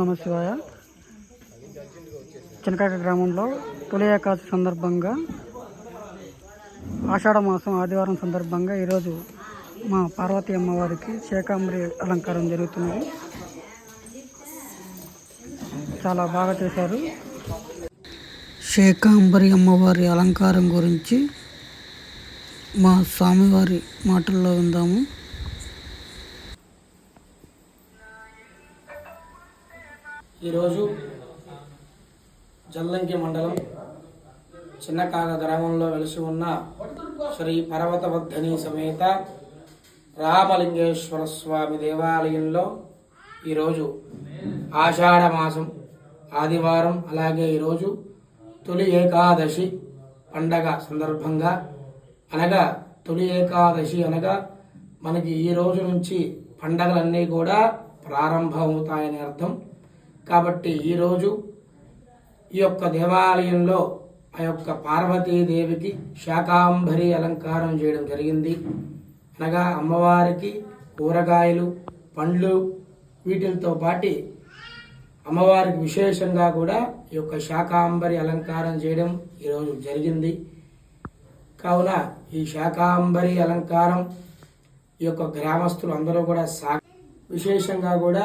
నమశివాయ చినకాక గ్రామంలో తొలి ఏకాదశి సందర్భంగా ఆషాఢ మాసం ఆదివారం సందర్భంగా ఈరోజు మా పార్వతీ అమ్మవారికి శేకాంబరి అలంకారం జరుగుతున్నది. చాలా బాగా చేశారు. శేకాంబరి అమ్మవారి అలంకారం గురించి మా స్వామివారి మాటల్లో విందాము. ఈరోజు జల్లంకి మండలం చిన్నకాగ గ్రామంలో వెలిసి ఉన్న శ్రీ పర్వతవర్ధని సమేత రామలింగేశ్వర స్వామి దేవాలయంలో ఈరోజు ఆషాఢ మాసం ఆదివారం అలాగే ఈరోజు తొలి ఏకాదశి పండగ సందర్భంగా అనగా తొలి ఏకాదశి అనగా మనకి ఈ రోజు నుంచి పండగలన్నీ కూడా ప్రారంభమవుతాయని అర్థం. కాబట్టి ఈరోజు ఈ యొక్క దేవాలయంలో ఆ యొక్క పార్వతీదేవికి శాకాంబరి అలంకారం చేయడం జరిగింది. అనగా అమ్మవారికి కూరగాయలు పండ్లు వీటితో పాటి అమ్మవారికి విశేషంగా కూడా ఈ యొక్క శాకాంబరి అలంకారం చేయడం ఈరోజు జరిగింది. కావున ఈ శాకాంబరి అలంకారం ఈ యొక్క గ్రామస్తులు అందరూ కూడా సా విశేషంగా కూడా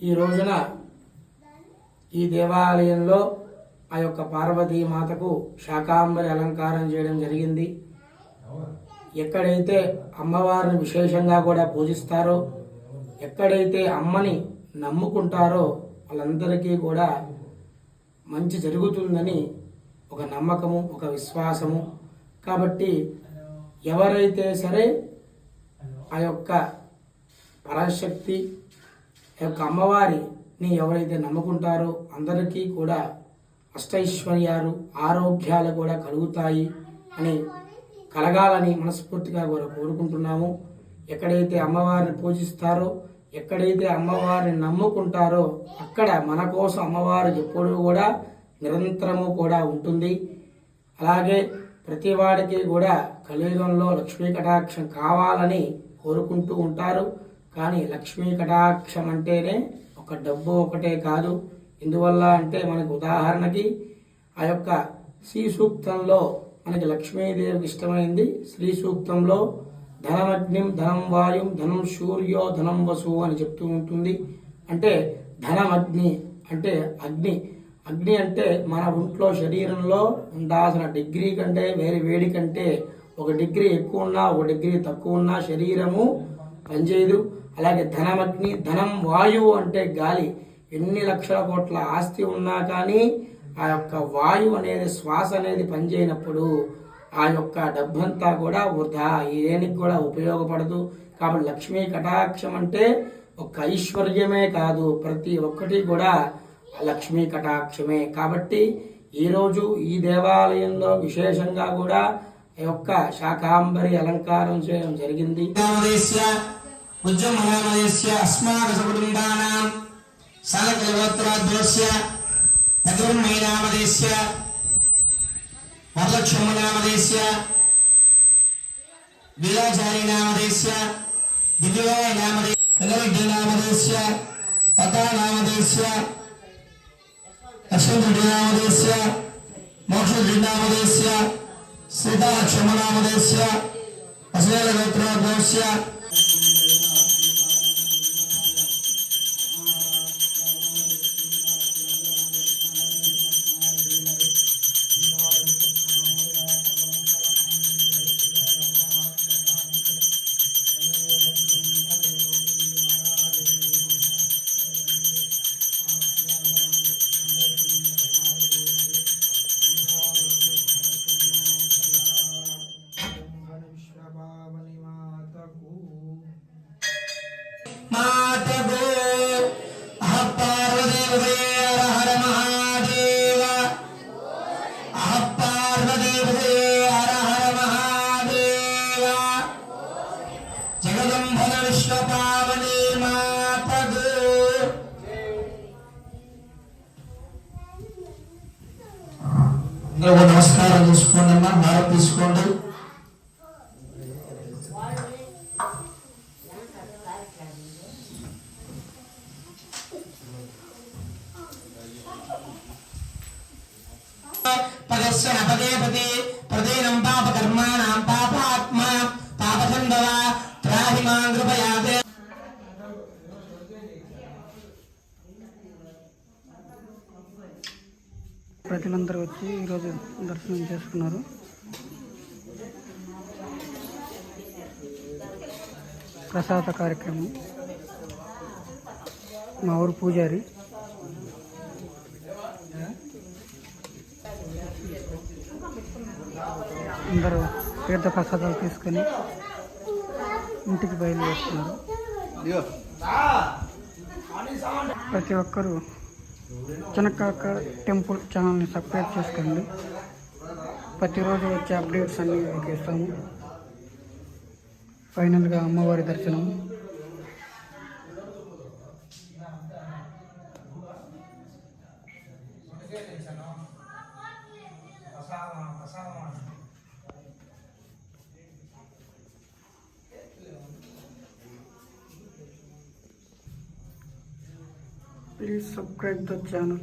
ఈ రోజున ఈ దేవాలయంలో ఆ యొక్క పార్వతీ మాతకు శాకాంబరి అలంకారం చేయడం జరిగింది. ఎక్కడైతే అమ్మవారిని విశేషంగా కూడా పూజిస్తారో ఎక్కడైతే అమ్మని నమ్ముకుంటారో వాళ్ళందరికీ కూడా మంచి జరుగుతుందని ఒక నమ్మకము ఒక విశ్వాసము. కాబట్టి ఎవరైతే సరే ఆ యొక్క పరాశక్తి ఆ యొక్క ని ఎవరైతే నమ్ముకుంటారో అందరికీ కూడా అష్టైశ్వర్యాలు ఆరోగ్యాలు కూడా కలుగుతాయి అని కలగాలని మనస్ఫూర్తిగా కూడా కోరుకుంటున్నాము. ఎక్కడైతే అమ్మవారిని పూజిస్తారో ఎక్కడైతే అమ్మవారిని నమ్ముకుంటారో అక్కడ మన కోసం అమ్మవారు ఎప్పుడూ కూడా నిరంతరము కూడా ఉంటుంది. అలాగే ప్రతి వాడికి కూడా కలియుగంలో లక్ష్మీ కటాక్షం కావాలని కోరుకుంటూ ఉంటారు. కానీ లక్ష్మీ కటాక్షం అంటేనే ఒక డబ్బు ఒకటే కాదు. ఎందువల్ల అంటే మనకు ఉదాహరణకి ఆ యొక్క శ్రీ సూక్తంలో మనకి లక్ష్మీదేవికి ఇష్టమైంది. శ్రీ సూక్తంలో ధనమగ్నిం ధనం వాయుం ధనం సూర్యో ధనం వసు అని చెప్తూ ఉంటుంది. అంటే ధనమగ్ని అంటే అగ్ని. అగ్ని అంటే మన ఒంట్లో శరీరంలో ఉండాల్సిన డిగ్రీ కంటే వేరే వేడి కంటే ఒక డిగ్రీ ఎక్కువ ఉన్నా ఒక డిగ్రీ తక్కువ ఉన్నా శరీరము పనిచేయదు. అలాగే ధనమగ్ని ధనం వాయువు అంటే గాలి. ఎన్ని లక్షల కోట్ల ఆస్తి ఉన్నా కానీ ఆ యొక్క వాయువు అనేది శ్వాస అనేది పనిచేయనప్పుడు ఆ యొక్క డబ్బంతా కూడా వృధా. ఏనికి కూడా ఉపయోగపడదు. కాబట్టి లక్ష్మీ కటాక్షం అంటే ఒక ఐశ్వర్యమే కాదు. ప్రతి ఒక్కటి కూడా లక్ష్మీ కటాక్షమే. కాబట్టి ఈరోజు ఈ దేవాలయంలో విశేషంగా కూడా యొక్క శాకాంబరి అలంకారం చేయడం జరిగింది. उज्जमहामयस्य अस्माकसकुटुम्बानां सालकल्वत्राद्वस्य यदुर्मयनामदेस्य वरलक्ष्मनामदेस्य लीलाचारीनामदेस्य दिव्यनामदेस्य तथानामदेस्य अश्वदृढनामदेस्य मोक्षदृढनामदेस्य श्रिताक्षमनामदेस्य अश्वेलगोत्राद्वस्य ఓ నమస్కారం తీసుకోండి అమ్మా హారం తీసుకోండి. పదస్య అపదే పదే ప్రదీనం పాప కర్మాణం పాప ఆత్మ పాప త్రాహిమాన్ కృపయాదే ప్రజలందరూ వచ్చి ఈరోజు దర్శనం చేసుకున్నారు. ప్రసాద కార్యక్రమం. మా ఊరు పూజారి. అందరూ తీర్థ ప్రసాదాలు తీసుకొని ఇంటికి బయలుదేరుతున్నారు. ప్రతి ఒక్కరూ చెనక్కాక టెంపుల్ ఛానల్ని సబ్స్క్రైబ్ చేసుకోండి. ప్రతిరోజు వచ్చే అప్డేట్స్ అన్నీ మీకు ఇస్తాము. ఫైనల్గా అమ్మవారి దర్శనం. please subscribe the channel.